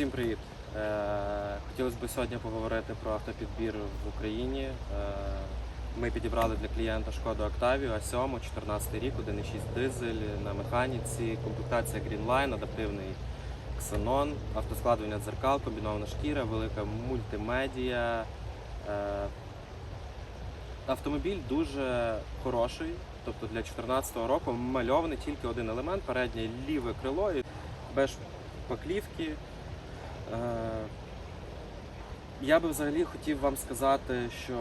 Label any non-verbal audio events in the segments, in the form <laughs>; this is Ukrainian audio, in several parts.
Всім привіт! Е, Хотілося б сьогодні поговорити про автопідбір в Україні. Е, Ми підібрали для клієнта шкоду Octavia а 7 14 рік, 1.6 дизель на механіці, комплектація Greenline, адаптивний ксенон, автоскладування дзеркал, комбінована шкіра, велика мультимедія. Е, Автомобіль дуже хороший, тобто для 2014 року мальований тільки один елемент, переднє ліве крило і без шпаклівки. Е, Я би взагалі хотів вам сказати, що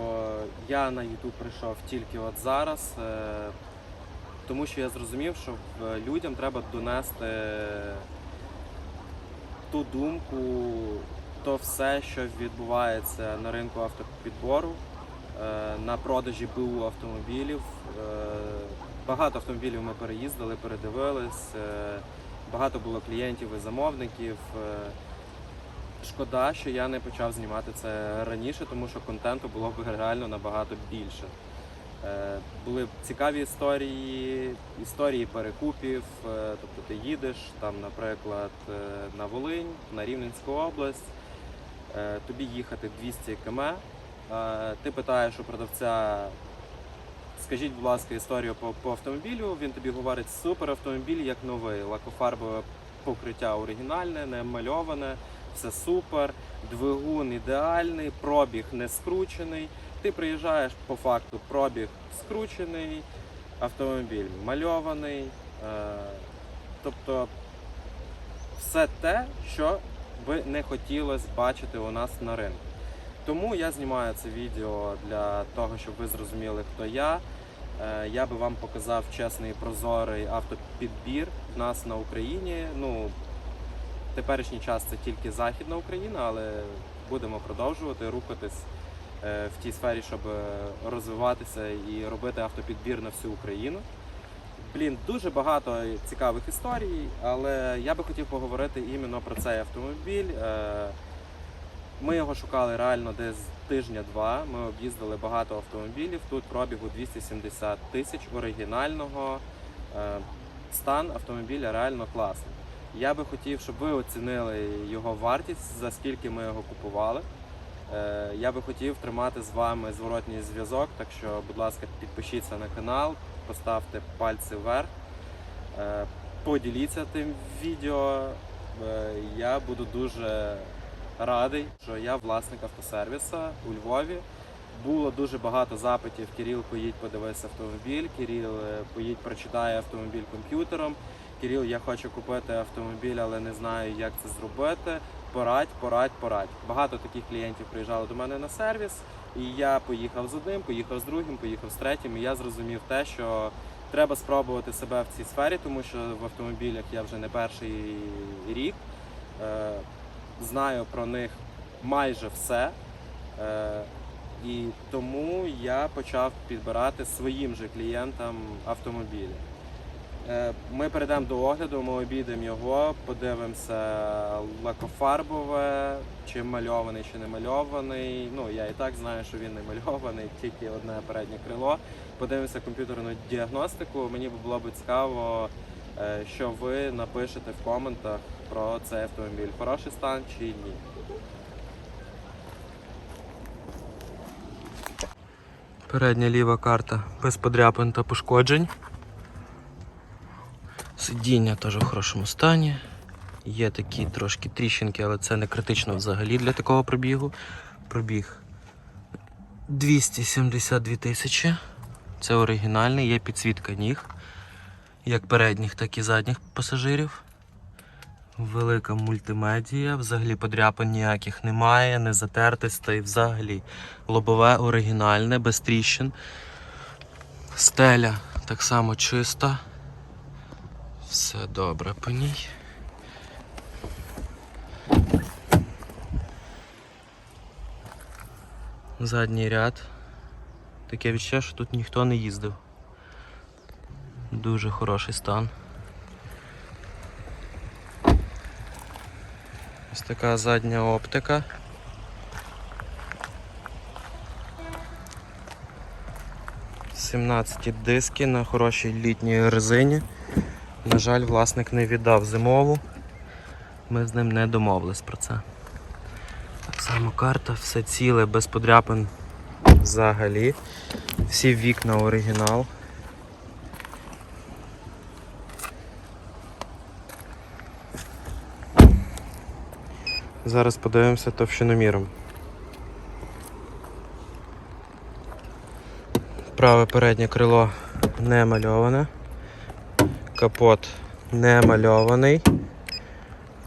я на YouTube прийшов тільки от зараз, е, тому що я зрозумів, що людям треба донести ту думку, то все, що відбувається на ринку автопідбору, е, на продажі БУ автомобілів. Е, Багато автомобілів ми переїздили, передивились. е, Багато було клієнтів і замовників. Шкода, що я не почав знімати це раніше, тому що контенту було б реально набагато більше. Е, Були б цікаві історії, історії перекупів. е, Тобто ти їдеш там, наприклад, е, на Волинь, на Рівненську область, тобі їхати 200 км. Ти питаєш у продавця, скажіть, будь ласка, історію по, по автомобілю. Він тобі говорить, супер автомобіль, як новий, лакофарбове покриття оригінальне, не мальоване, все супер, двигун ідеальний, пробіг не скручений. Ти приїжджаєш по факту, пробіг скручений, автомобіль мальований. Е, тобто все те, що би не хотілося бачити у нас на ринку. Тому я знімаю це відео для того, щоб ви зрозуміли, хто я. Е, Я би вам показав чесний прозорий автопідбір в нас на Україні. Ну, теперішній час це тільки Західна Україна, але будемо продовжувати рухатись е, в тій сфері, щоб е, розвиватися і робити автопідбір на всю Україну. Блін, дуже багато цікавих історій, але я би хотів поговорити іменно про цей автомобіль. Е, Ми його шукали реально десь тижня-два. Ми об'їздили багато автомобілів. Тут пробігу 270 тисяч оригінального. Стан автомобіля реально класний. Я би хотів, щоб ви оцінили його вартість, за скільки ми його купували. Е, Я би хотів тримати з вами зворотній зв'язок, так що, будь ласка, підпишіться на канал, поставте пальці вверх, е, поділіться тим відео. Е, Я буду дуже радий, що я власник автосервісу у Львові. Було дуже багато запитів. Кирил, поїдь, подивись автомобіль. Кирил, е, поїдь, прочитай автомобіль комп'ютером. Кирил, я хочу купити автомобіль, але не знаю, як це зробити. Порадь, порадь, порадь. Багато таких клієнтів приїжджало до мене на сервіс, і я поїхав з одним, поїхав з другим, поїхав з третім. І я зрозумів те, що треба спробувати себе в цій сфері, тому що в автомобілях я вже не перший рік. Е, знаю про них майже все. Е, і тому я почав підбирати своїм же клієнтам автомобілі. Е, Ми перейдемо до огляду, ми обійдемо його, подивимося лакофарбове, чи мальований, чи не мальований. Ну, я і так знаю, що він не мальований, <laughs> тільки одне переднє крило. Подивимося комп'ютерну діагностику. Мені було б цікаво, е, що ви напишете в коментах про цей автомобіль. Хороший стан чи ні. Передня ліва карта без подряпин та пошкоджень. Сидіння теж в хорошому стані. Є такі трошки тріщинки, але це не критично взагалі для такого пробігу. Пробіг 272 тисячі. Це оригінальний, є підсвітка ніг, як передніх, так і задніх пасажирів. Велика мультимедія, взагалі подряпин ніяких немає, не затертостей, взагалі лобове оригінальне, без тріщин. Стеля так само чиста. Все добре по ній. Задній ряд. Таке відчуття, що тут ніхто не їздив. Дуже хороший стан. Ось така задня оптика. Сімнадцяті диски на хорошій літній резині. На жаль, власник не віддав зимову. Ми з ним не домовились про це. Так само карта, все ціле, без подряпин взагалі. Всі вікна оригінал. Зараз подивимося товщиноміром. Праве переднє крило не мальоване. Капот не мальований.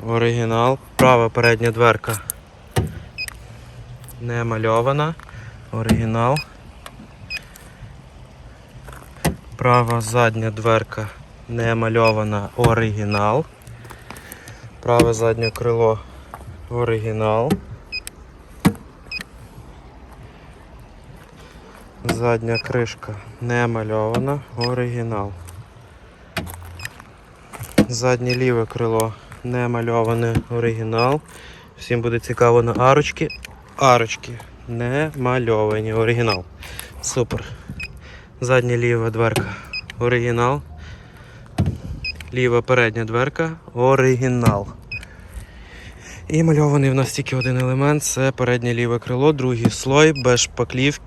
Оригінал. Права передня дверка не мальована. Оригінал. Права задня дверка не мальована. Оригінал. Праве заднє крило оригінал. Задня кришка не мальована. Оригінал. Заднє ліве крило не мальоване оригінал. Всім буде цікаво на арочки. Арочки не мальовані. Оригінал. Супер. Задня ліва дверка. Оригінал. Ліва передня дверка. Оригінал. І мальований в нас тільки один елемент це переднє ліве крило, другий слой без шпаклівки.